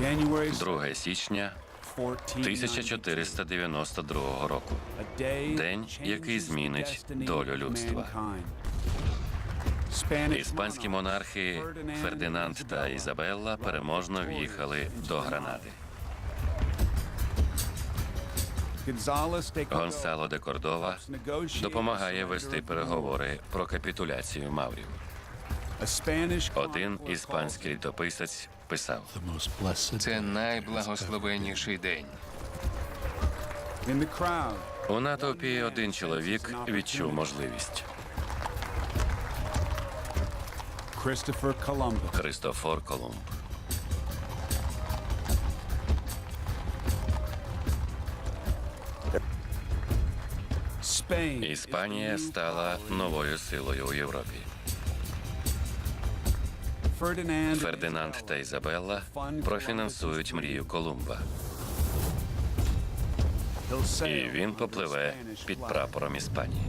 January 2 січня 1492 року. День, який змінить долю людства. Іспанські монархи Фердинанд та Ізабелла переможно в'їхали до Гранади. Гонсало де Кордова допомагає вести переговори про капітуляцію Маврів. Один іспанський літописець писав: Це найблагословенніший день. у натовпі один чоловік відчув можливість. Христофор Колумб. Іспанія стала новою силою у Європі. Фердинанд та Ізабелла профінансують мрію Колумба, і він попливе під прапором Іспанії.